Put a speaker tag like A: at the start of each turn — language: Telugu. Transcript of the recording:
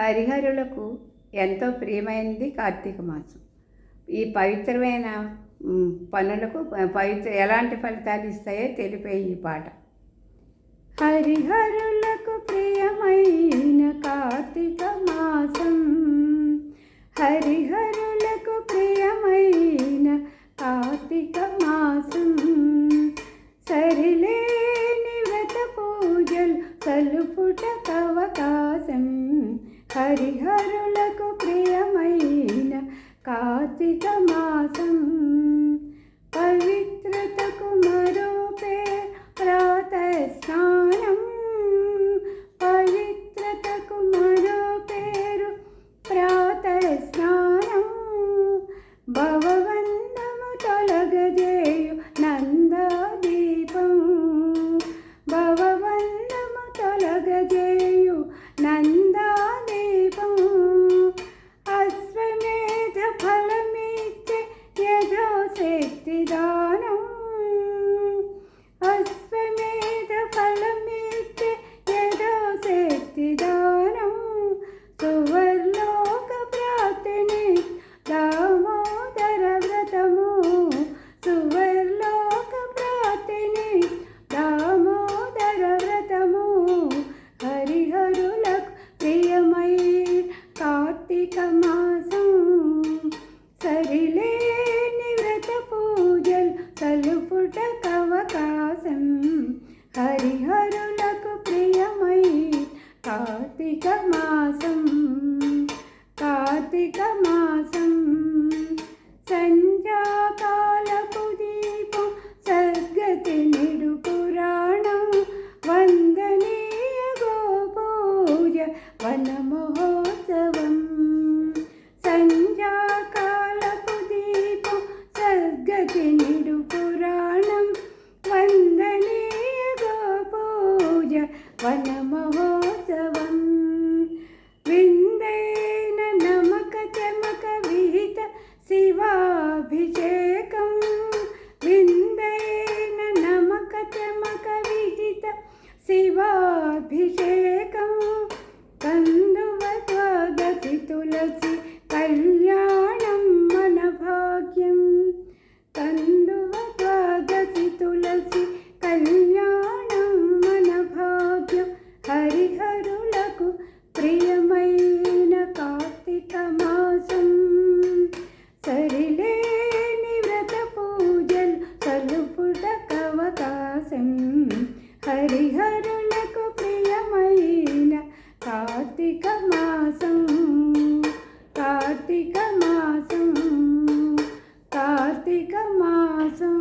A: హరిహరులకు ఎంతో ప్రియమైనది కార్తీక మాసం. ఈ పవిత్రమైన పనులకు పవిత్ర ఎలాంటి ఫలితాలు ఇస్తాయో తెలిపే ఈ పాట. హరిహరులకు ప్రియమైన కార్తీక మాసం. హరిహరులకు ప్రియమైన కార్తీక మాసం. హరిహరులకు ప్రియమైన కార్తీక మాసం. 给的 పూజలు సలుపుటకు హరిహరులకు ప్రియమై కార్తీక మాసం. కార్తీక మాసం. సంధ్యాకాలపు దీపం సద్గతి నిడు పురాణం. వందనీయ గోపూజ వన మహోత్సవం సంధ్యాకాలపు దీపం సద్గతి నిడు పురాణం వందనే గోపూజ వన మహోత్సవం విందైన నమక చమక విహిత శివాభిషేకం. విందేన నమక చమక విహిత శివాభిషేకం. కందువ హరిహరులకు ప్రియమైన కార్తీక మాసం కార్తీక మాసం కార్తీక మాసం